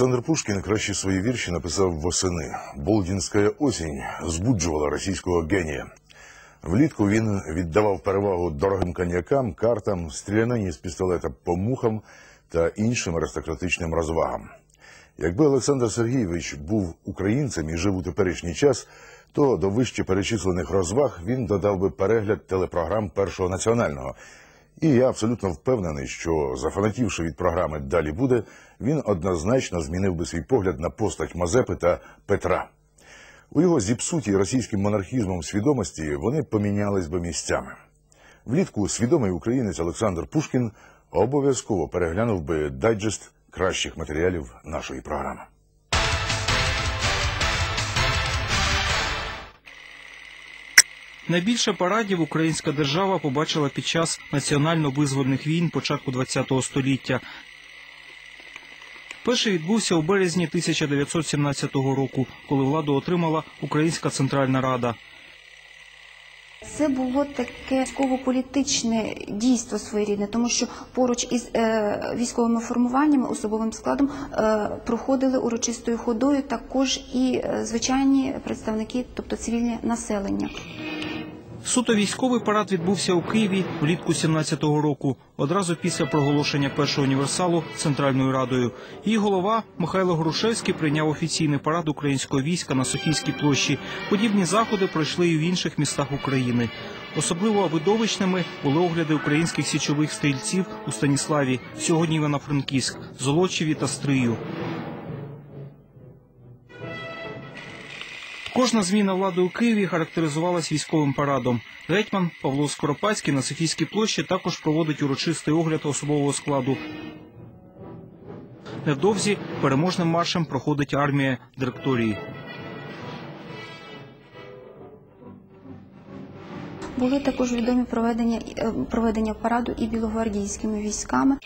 Олександр Пушкін кращі свої вірші написав восени. Болдінська осінь збуджувала російського генія. Влітку він віддавав перевагу дорогим коньякам, картам, стрілянині з пістолета по мухам та іншим аристократичним розвагам. Якби Олександр Сергійович був українцем і жив у теперішній час, то до вище перечислених розваг він додав би перегляд телепрограм Першого національного. І я абсолютно впевнений, що зафанатівши від програми Далі буде, він однозначно змінив би свій погляд на постать Мазепи та Петра. У його зіпсутій російським монархізмом свідомості вони помінялись би місцями. Влітку свідомий українець Олександр Пушкін обов'язково переглянув би дайджест кращих матеріалів нашої програми. Найбільше парадів українська держава побачила під час національно-визвольних війн початку ХХ століття. Перший відбувся у березні 1917 року, коли владу отримала Українська Центральна Рада. Це було таке військово-політичне дійство своєрідне, тому що поруч із е, військовими формуваннями, особовим складом е, проходили урочистою ходою також і е, звичайні представники, тобто цивільне населення. Суто військовий парад відбувся у Києві влітку 17-го року, одразу після проголошення першого універсалу Центральною Радою. Її голова Михайло Грушевський прийняв офіційний парад українського війська на Софійській площі. Подібні заходи пройшли і в інших містах України. Особливо видовищними були огляди українських січових стрільців у Станіславі, сьогодні Івано-Франківськ, Золочеві та Стрию. Кожна зміна влади у Києві характеризувалась військовим парадом. Гетьман Павло Скоропадський на Софійській площі також проводить урочистий огляд особового складу. Невдовзі переможним маршем проходить армія директорії. Були також відомі проведення, е, проведення параду і білогвардійськими військами.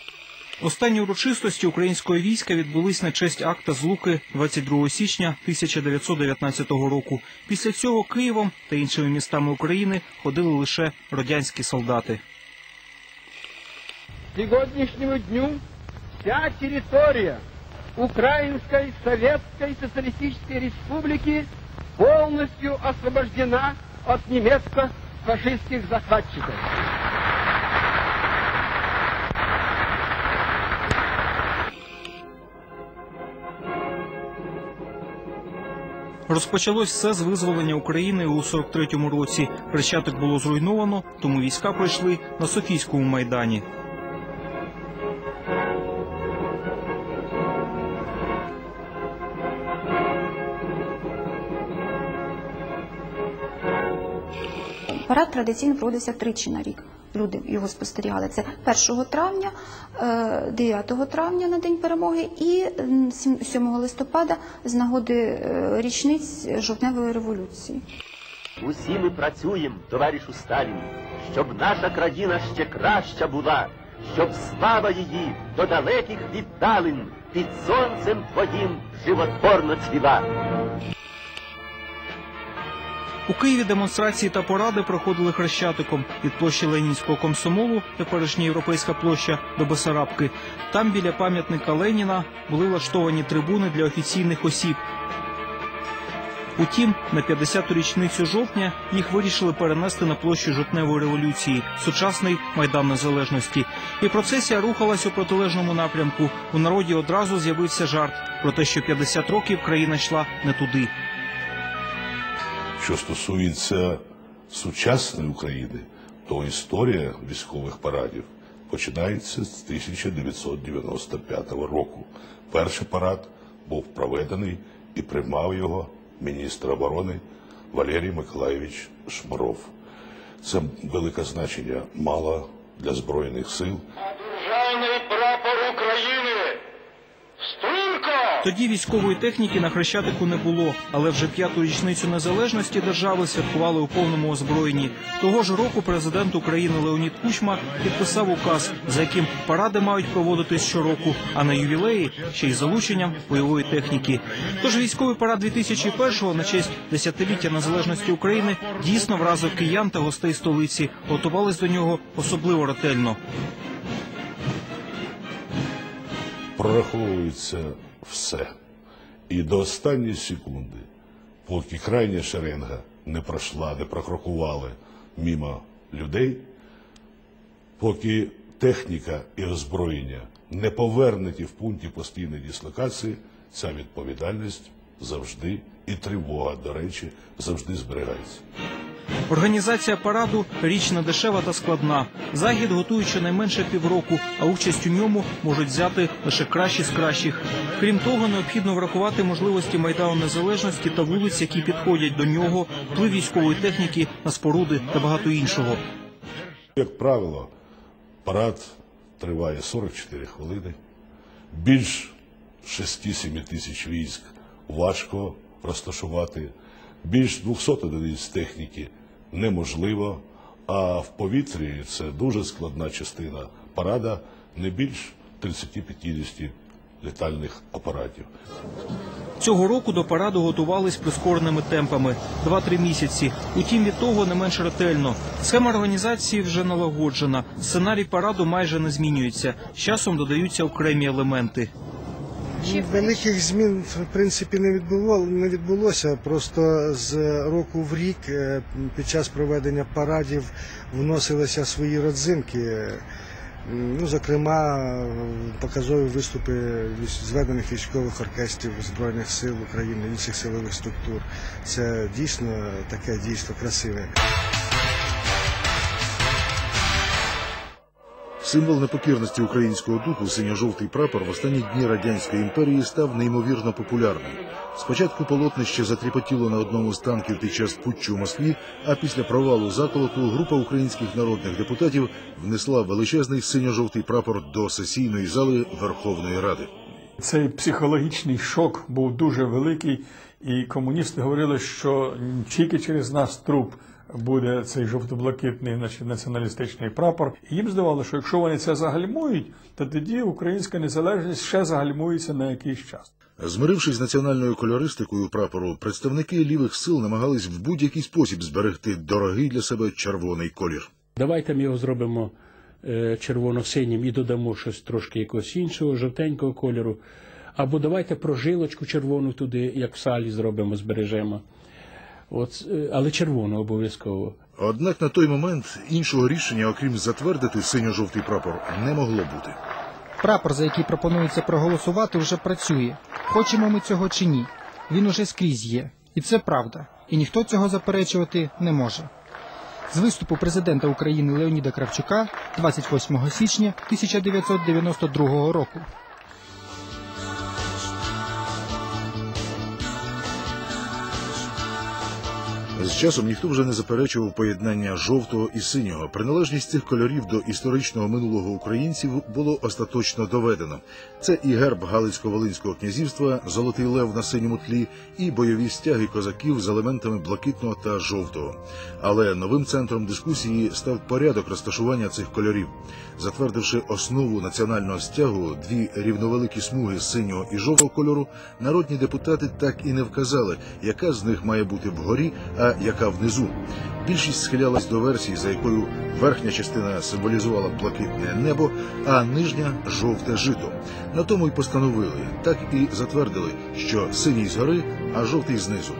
Останні урочистості українського війська відбулись на честь акта Злуки 22 січня 1919 року. Після цього Києвом та іншими містами України ходили лише радянські солдати. К сегодняшнему дню вся территория Украинской Советской Социалистической Республики полностью освобождена от немецко-фашистских захватчиков. Розпочалось все з визволення України у 43-му році. Хрещатик було зруйновано, тому війська пройшли на Софійському майдані. Парад традиційно проводився тричі на рік. Люди його спостерігали. Це 1 травня, е, 9 травня на День перемоги і сім- 7 листопада з нагоди е, річниць жовтневої революції. Усі ми працюємо, товаришу Сталін, щоб наша країна ще краща була, щоб слава її до далеких віддалин під сонцем твоїм животворно цвіла. У Києві демонстрації та поради проходили хрещатиком від площі Ленінського комсомолу, теперішня європейська площа до Бесарабки. Там біля пам'ятника Леніна були влаштовані трибуни для офіційних осіб. Утім, на 50-ту річницю жовтня їх вирішили перенести на площу жовтневої революції, сучасний майдан незалежності. І процесія рухалась у протилежному напрямку. У народі одразу з'явився жарт про те, що 50 років країна йшла не туди. Що стосується сучасної України, то історія військових парадів починається з 1995 року. Перший парад був проведений і приймав його міністр оборони Валерій Миколаєвич Шмаров. Це велике значення мало для Збройних сил. Тоді військової техніки на хрещатику не було, але вже п'яту річницю незалежності держави святкували у повному озброєнні. Того ж року президент України Леонід Кучма підписав указ, за яким паради мають проводитись щороку, а на ювілеї ще й залученням бойової техніки. Тож військовий парад 2001-го на честь десятиліття незалежності України дійсно вразив киян та гостей столиці. Готувались до нього особливо ретельно. Прораховується все. І до останньої секунди, поки крайня шеренга не пройшла, не прокрокували мимо людей, поки техніка і озброєння не повернуті в пункті постійної дислокації, ця відповідальність завжди і тривога, до речі, завжди зберігається. Організація параду річ не дешева та складна. Захід готують щонайменше півроку, а участь у ньому можуть взяти лише кращі з кращих. Крім того, необхідно врахувати можливості майдану незалежності та вулиць, які підходять до нього, вплив військової техніки на споруди та багато іншого. Як правило, парад триває 44 хвилини. Більш 6-7 тисяч військ важко розташувати, більш 200 одиниць техніки неможливо, а в повітрі це дуже складна частина парада, не більш 30-50 літальних апаратів. Цього року до параду готувались прискореними темпами 2-3 місяці. Утім, від того не менш ретельно. Схема організації вже налагоджена. Сценарій параду майже не змінюється. З часом додаються окремі елементи. Ну, Великих змін в принципі не відбувало, не відбулося. Просто з року в рік е, під час проведення парадів вносилися свої родзинки. Ну, зокрема, показові виступи зведених військових оркестрів Збройних сил України, інших силових структур. Це дійсно таке дійство красиве. Символ непокірності українського духу синьо-жовтий прапор в останні дні радянської імперії став неймовірно популярним. Спочатку полотнище затріпотіло на одному з танків під час путчу в Москві, а після провалу заколоту група українських народних депутатів внесла величезний синьо-жовтий прапор до сесійної зали Верховної Ради. Цей психологічний шок був дуже великий, і комуністи говорили, що тільки через нас труп буде цей жовто-блакитний значить, націоналістичний прапор. І їм здавалося, що якщо вони це загальмують, то тоді українська незалежність ще загальмується на якийсь час. Змирившись з національною кольористикою прапору, представники лівих сил намагались в будь-який спосіб зберегти дорогий для себе червоний колір. Давайте ми його зробимо е, червоно-синім і додамо щось трошки якогось іншого, жовтенького кольору. Або давайте прожилочку червону туди, як в салі зробимо, збережемо. От, е, але червону обов'язково. Однак на той момент іншого рішення, окрім затвердити синьо-жовтий прапор, не могло бути. Прапор, за який пропонується проголосувати, вже працює. Хочемо ми цього чи ні. Він уже скрізь є. І це правда. І ніхто цього заперечувати не може. З виступу президента України Леоніда Кравчука 28 січня 1992 року. З часом ніхто вже не заперечував поєднання жовтого і синього. Приналежність цих кольорів до історичного минулого українців було остаточно доведено. Це і герб Галицько-Волинського князівства, золотий лев на синьому тлі, і бойові стяги козаків з елементами блакитного та жовтого. Але новим центром дискусії став порядок розташування цих кольорів. Затвердивши основу національного стягу, дві рівновеликі смуги синього і жовтого кольору, народні депутати так і не вказали, яка з них має бути вгорі, а яка внизу. Більшість схилялась до версії, за якою верхня частина символізувала блакитне небо, а нижня жовте жито. На тому й постановили, так і затвердили, що синій згори, а жовтий знизу.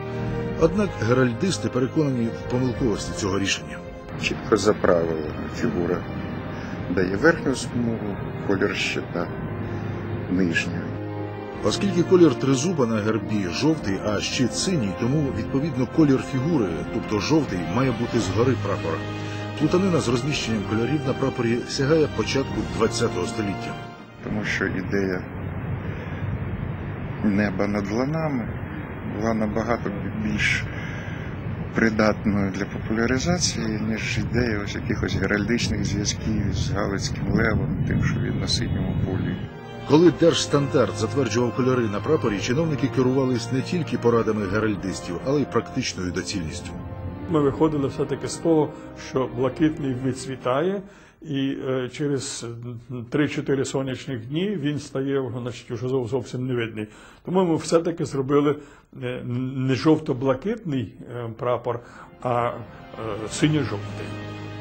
Однак геральдисти переконані в помилковості цього рішення. чітко заправлена фігура дає верхню смугу, колір щита нижню. Оскільки колір тризуба на гербі жовтий, а щит синій, тому відповідно колір фігури, тобто жовтий, має бути згори прапора. Плутанина з розміщенням кольорів на прапорі сягає початку ХХ століття. Тому що ідея неба над ланами була набагато більш придатною для популяризації, ніж ідея ось якихось геральдичних зв'язків з Галицьким левом, тим, що він на синьому полі. Коли держстандарт затверджував кольори на прапорі, чиновники керувались не тільки порадами геральдистів, але й практичною доцільністю. Ми виходили все-таки з того, що блакитний відцвітає, і е, через 3-4 сонячних дні він стає значить, уже зов- зовсім невидний. Тому ми все-таки зробили е, не жовто-блакитний е, прапор, а синьо-жовтий.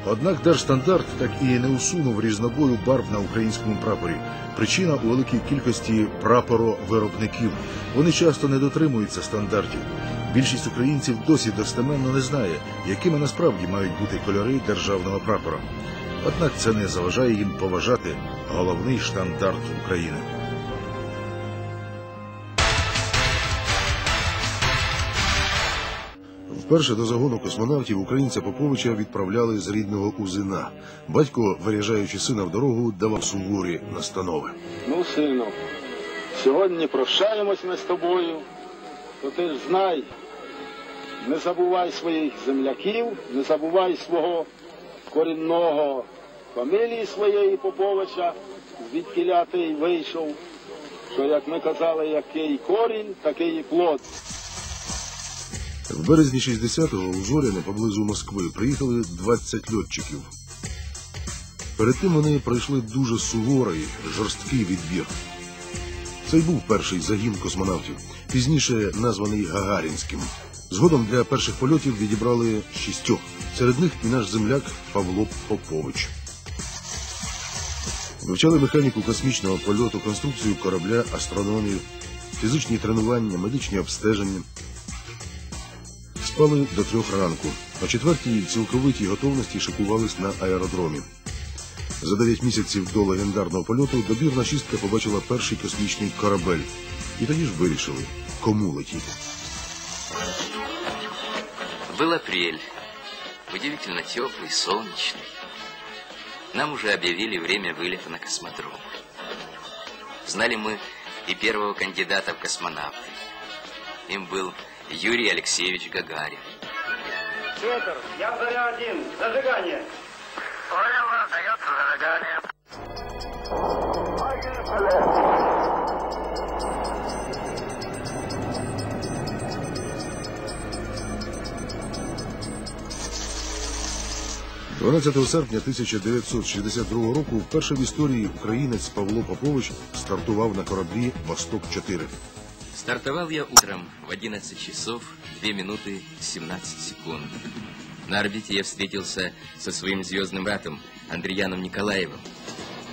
Однак держстандарт так і не усунув різнобою барв на українському прапорі. Причина у великій кількості прапоровиробників. Вони часто не дотримуються стандартів. Більшість українців досі достеменно не знає, якими насправді мають бути кольори державного прапора. Однак це не заважає їм поважати головний штандарт України. Вперше до загону космонавтів українця Поповича відправляли з рідного Узина. Батько, виряжаючи сина в дорогу, давав суворі настанови. Ну, сину, сьогодні прощаємось ми з тобою, то ти ж знай, не забувай своїх земляків, не забувай свого корінного фамілії своєї Поповича, звідки ти вийшов, що, як ми казали, який корінь, такий і плод. В березні 60-го у Зоряне поблизу Москви приїхали 20 льотчиків. Перед тим вони пройшли дуже суворий, жорсткий відбір. Це й був перший загін космонавтів, пізніше названий Гагарінським. Згодом для перших польотів відібрали шістьох. Серед них і наш земляк Павло Попович. Вивчали механіку космічного польоту, конструкцію корабля, астрономію, фізичні тренування, медичні обстеження. Спали до трьох ранку. О четвертій в цілковитій готовності шикувались на аеродромі. За дев'ять місяців до легендарного польоту добірна шістка побачила перший космічний корабель. І тоді ж вирішили, кому летіти. Был апрель, удивительно теплый, солнечный. Нам уже объявили время вылета на космодром. Знали мы и первого кандидата в космонавты. Им был Юрий Алексеевич Гагарин. Петр, я заря один, зажигание. Понял, дается зажигание. 12 серпня 1962 року вперше в історії українець Павло Попович стартував на кораблі Восток-4. Стартовал я утром в 11 часов 2 минуты 17 секунд. На орбите я встретился со своим звездным братом Андреяном Николаевым.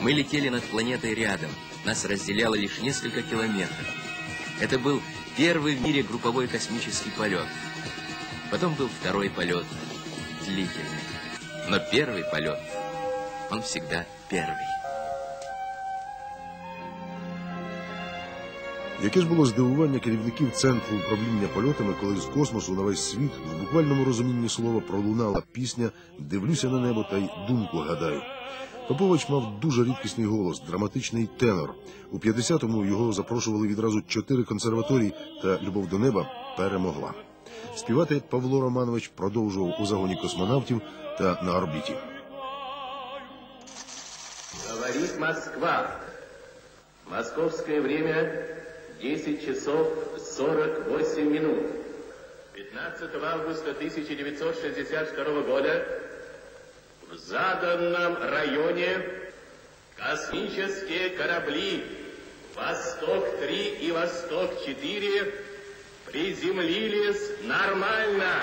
Мы летели над планетой рядом. Нас разделяло лишь несколько километров. Это был первый в мире групповой космический полет. Потом был второй полет, длительный. Но первый полет, он всегда первый. Яке ж було здивування керівників центру управління польотами, коли з космосу на весь світ в буквальному розумінні слова пролунала пісня Дивлюся на небо та й думку гадаю. Попович мав дуже рідкісний голос, драматичний тенор. У 50-му його запрошували відразу чотири консерваторії, та любов до неба перемогла. Співати Павло Романович продовжував у загоні космонавтів та на орбіті. Говорит Москва. Московское время 10 часов 48 минут. 15 августа 1962 года в заданном районе космические корабли «Восток-3» и «Восток-4» приземлились нормально.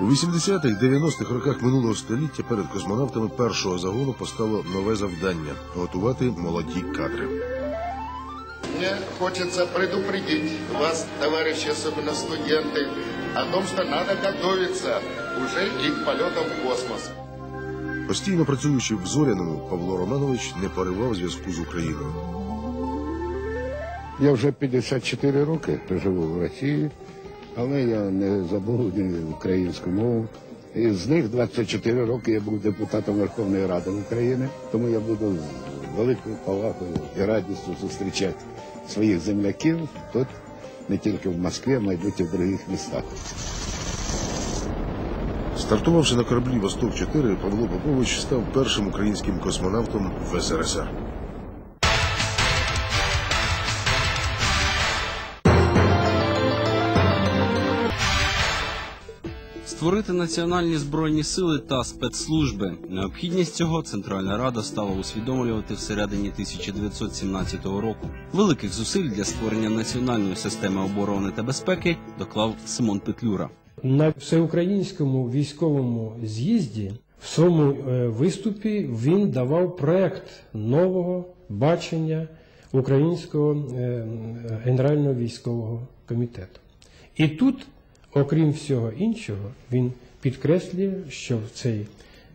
У 80-х, 90-х роках минулого століття перед космонавтами першого загону постало нове завдання готувати молоді кадри. Мне хочется предупредить вас, товарищи, особенно студенты, о том, что надо готовиться уже и к полетам в космос. Постійно працюючи в Зоряному, Павло Романович не поривав зв'язку з Україною. Я вже 54 роки живу в Росії, але я не забув українську мову. І з них 24 роки я був депутатом Верховної Ради України, тому я буду з великою повагою і радістю зустрічати своїх земляків тут, не тільки в Москві, а мабуть, і в інших містах. Стартувавши на кораблі Восток-4, Павло Попович став першим українським космонавтом в СРСР. Створити національні збройні сили та спецслужби. Необхідність цього Центральна Рада стала усвідомлювати всередині 1917 року. Великих зусиль для створення національної системи оборони та безпеки доклав Симон Петлюра. На всеукраїнському військовому з'їзді в своєму е, виступі він давав проект нового бачення Українського е, Генерального військового комітету. І тут, окрім всього іншого, він підкреслює, що в цей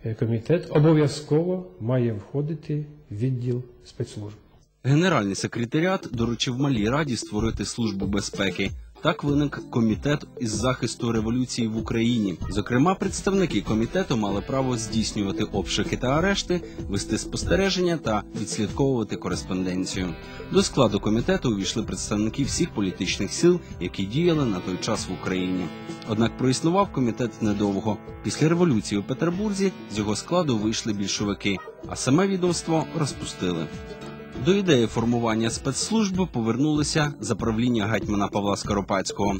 е, комітет обов'язково має входити відділ спецслужб. Генеральний секретаріат доручив малій раді створити службу безпеки. Так виник комітет із захисту революції в Україні. Зокрема, представники комітету мали право здійснювати обшуки та арешти, вести спостереження та відслідковувати кореспонденцію. До складу комітету увійшли представники всіх політичних сил, які діяли на той час в Україні. Однак проіснував комітет недовго. Після революції у Петербурзі з його складу вийшли більшовики, а саме відомство розпустили. До ідеї формування спецслужби повернулися за правління гетьмана Павла Скоропадського.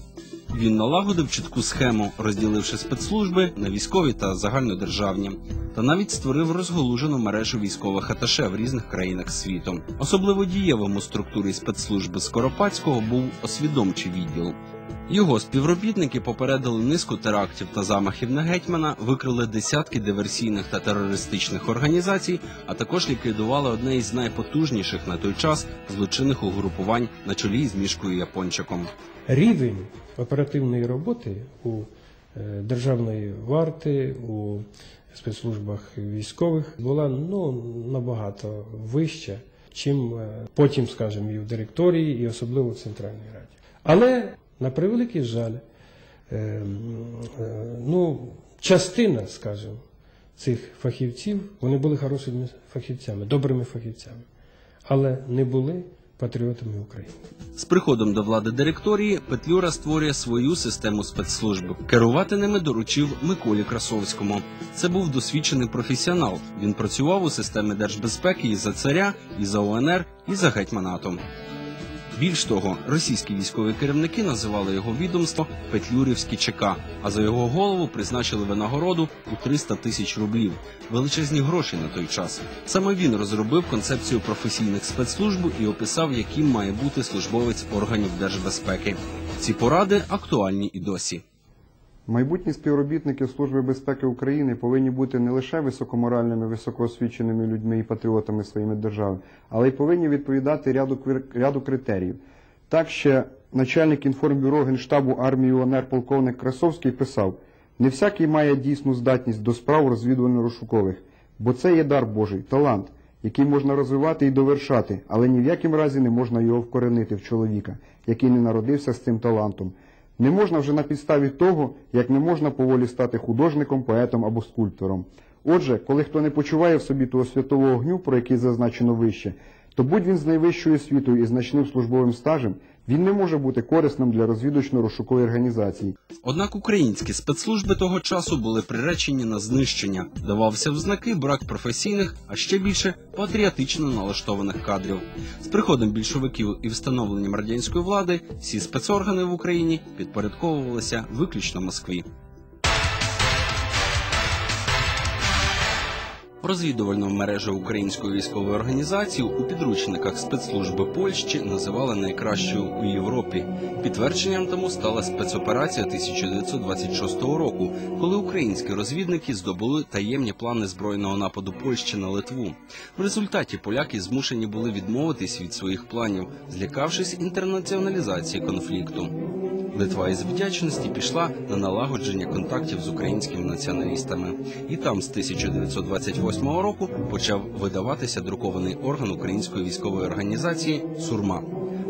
Він налагодив чітку схему, розділивши спецслужби на військові та загальнодержавні, та навіть створив розголужену мережу військових аташе в різних країнах світу. Особливо дієвим у структурі спецслужби Скоропадського був освідомчий відділ. Його співробітники попередили низку терактів та замахів на гетьмана, викрили десятки диверсійних та терористичних організацій, а також ліквідували одне із найпотужніших на той час злочинних угрупувань на чолі з мішкою Япончиком. Рівень оперативної роботи у е, державної варти, у спецслужбах військових була ну, набагато вища, чим е, потім, скажімо, і в директорії, і особливо в Центральній Раді. Але, на превеликий жаль, е, е, ну, частина, скажімо, цих фахівців, вони були хорошими фахівцями, добрими фахівцями, але не були патріотами України. З приходом до влади директорії Петлюра створює свою систему спецслужб. Керувати ними доручив Миколі Красовському. Це був досвідчений професіонал. Він працював у системі держбезпеки і за царя, і за УНР, і за гетьманатом. Більш того, російські військові керівники називали його відомство Петлюрівський ЧК, а за його голову призначили винагороду у 300 тисяч рублів. Величезні гроші на той час. Саме він розробив концепцію професійних спецслужб і описав, яким має бути службовець органів держбезпеки. Ці поради актуальні і досі. Майбутні співробітники Служби безпеки України повинні бути не лише високоморальними, високоосвіченими людьми і патріотами своєї держави, але й повинні відповідати ряду, ряду критеріїв. Так ще начальник інформбюро Генштабу армії УНР полковник Красовський писав: не всякий має дійсну здатність до справ розвідувально-розшукових, бо це є дар Божий, талант, який можна розвивати і довершати, але ні в яким разі не можна його вкоренити в чоловіка, який не народився з цим талантом. Не можна вже на підставі того, як не можна поволі стати художником, поетом або скульптором. Отже, коли хто не почуває в собі того святого огню, про який зазначено вище, то будь він з найвищою освітою і значним службовим стажем, він не може бути корисним для розвідувально-розшукової організації. Однак українські спецслужби того часу були приречені на знищення. Давався в знаки брак професійних, а ще більше патріотично налаштованих кадрів. З приходом більшовиків і встановленням радянської влади всі спецоргани в Україні підпорядковувалися виключно Москві. Розвідувальну мережу української військової організації у підручниках спецслужби Польщі називали найкращою у Європі. Підтвердженням тому стала спецоперація 1926 року, коли українські розвідники здобули таємні плани збройного нападу Польщі на Литву. В результаті поляки змушені були відмовитись від своїх планів, злякавшись інтернаціоналізації конфлікту. Литва із вдячності пішла на налагодження контактів з українськими націоналістами, і там з 1928 року почав видаватися друкований орган української військової організації Сурма.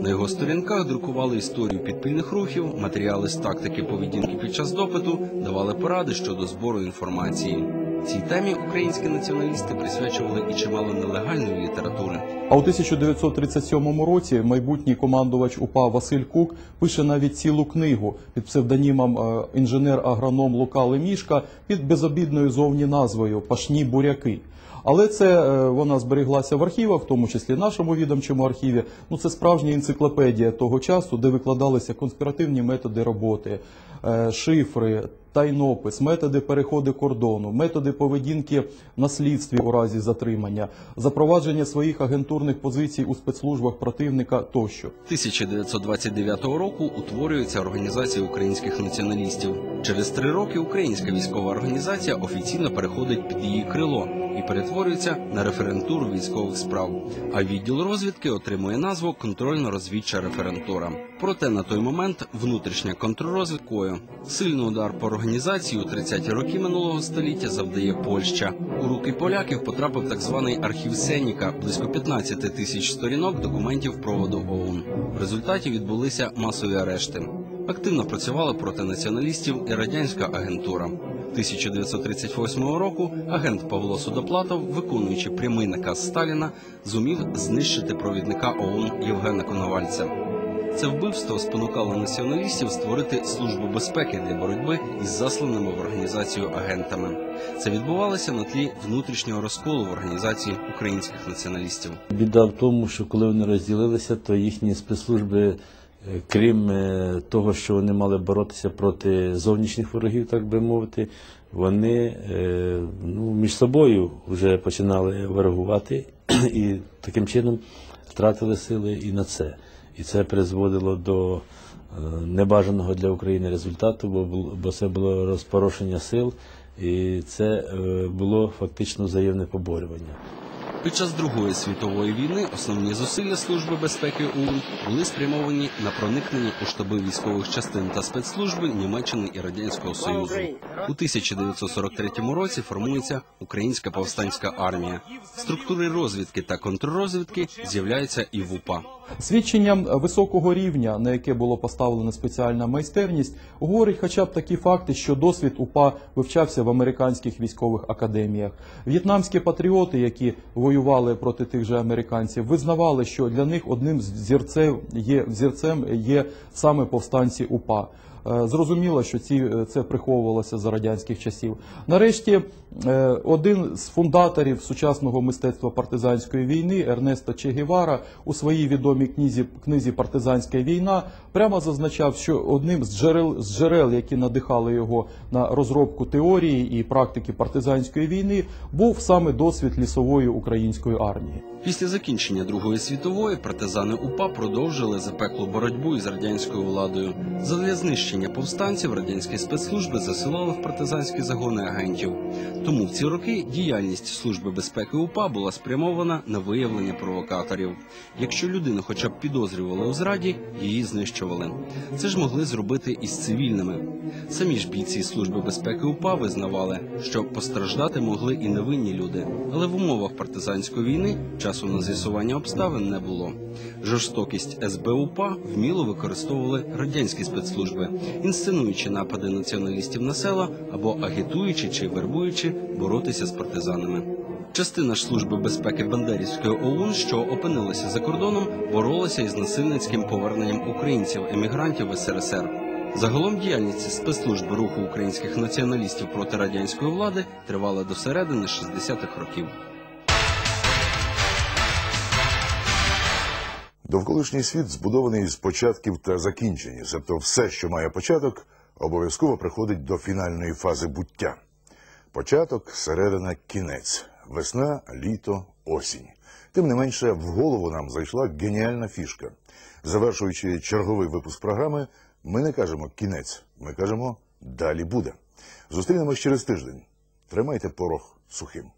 На його сторінках друкували історію підпільних рухів, матеріали з тактики поведінки під час допиту, давали поради щодо збору інформації. Цій темі українські націоналісти присвячували і чимало нелегальної літератури. А у 1937 році майбутній командувач УПА Василь Кук пише навіть цілу книгу під псевдонімом е, інженер-агроном Лука Лемішка під безобідною зовні назвою Пашні буряки. Але це е, вона зберіглася в архівах, в тому числі нашому відомчому архіві. Ну це справжня енциклопедія того часу, де викладалися конспіративні методи роботи, е, шифри, тайнопис, методи переходу кордону, методи поведінки на слідстві у разі затримання, запровадження своїх агентурних позицій у спецслужбах противника тощо. 1929 року утворюється Організація українських націоналістів. Через три роки українська військова організація офіційно переходить під її крило і перетворюється на референтуру військових справ. А відділ розвідки отримує назву контрольно-розвідча референтура. Проте на той момент внутрішня контррозвідкою сильний удар по організації у 30-ті роки минулого століття завдає Польща. У руки поляків потрапив так званий архів Сеніка, близько 15 тисяч сторінок документів проводу ОУН. В результаті відбулися масові арешти. Активно працювала проти націоналістів і радянська агентура. 1938 року агент Павло Судоплатов, виконуючи прямий наказ Сталіна, зумів знищити провідника ОУН Євгена Коновальця. Це вбивство спонукало націоналістів створити службу безпеки для боротьби із засланими в організацію агентами. Це відбувалося на тлі внутрішнього розколу в організації українських націоналістів. Біда в тому, що коли вони розділилися, то їхні спецслужби, е, крім е, того, що вони мали боротися проти зовнішніх ворогів, так би мовити, вони е, ну, між собою вже починали ворогувати і таким чином втратили сили і на це. І це призводило до е, небажаного для України результату, бо, це було розпорошення сил, і це е, було фактично взаємне поборювання. Під час Другої світової війни основні зусилля Служби безпеки ОУН були спрямовані на проникнення у штаби військових частин та спецслужби Німеччини і Радянського Союзу. У 1943 році формується Українська повстанська армія. Структури розвідки та контррозвідки з'являються і в УПА. Свідченням високого рівня, на яке було поставлено спеціальна майстерність, говорить хоча б такі факти, що досвід УПА вивчався в американських військових академіях. В'єтнамські патріоти, які воювали проти тих же американців, визнавали, що для них одним з зірцем є зірцем є саме повстанці УПА. Е, Зрозуміло, що ці, е, це приховувалося за радянських часів. Нарешті е, один з фундаторів сучасного мистецтва партизанської війни Ернесто Че Гевара у своїй відомій книзі, книзі Партизанська війна прямо зазначав, що одним з джерел, з джерел, які надихали його на розробку теорії і практики партизанської війни, був саме досвід лісової української армії. Після закінчення Другої світової партизани УПА продовжили запеклу боротьбу із радянською владою. Задля знищення повстанців радянські спецслужби засилали в партизанські загони агентів. Тому в ці роки діяльність Служби безпеки УПА була спрямована на виявлення провокаторів. Якщо людину хоча б підозрювали у зраді, її знищували. Це ж могли зробити і з цивільними. Самі ж бійці Служби безпеки УПА визнавали, що постраждати могли і невинні люди, але в умовах партизанської війни часу на з'ясування обставин не було. Жорстокість СБУПА вміло використовували радянські спецслужби, інсценуючи напади націоналістів на села або агітуючи чи вербуючи боротися з партизанами. Частина ж служби безпеки Бандерівської ОУН, що опинилася за кордоном, боролася із насильницьким поверненням українців емігрантів в СРСР. Загалом діяльність спецслужби руху українських націоналістів проти радянської влади тривала до середини 60-х років. Довколишній світ збудований з початків та закінчень, тобто все, що має початок, обов'язково приходить до фінальної фази буття. Початок, середина, кінець, весна, літо, осінь. Тим не менше, в голову нам зайшла геніальна фішка. Завершуючи черговий випуск програми, ми не кажемо кінець, ми кажемо далі буде. Зустрінемось через тиждень. Тримайте порох сухим.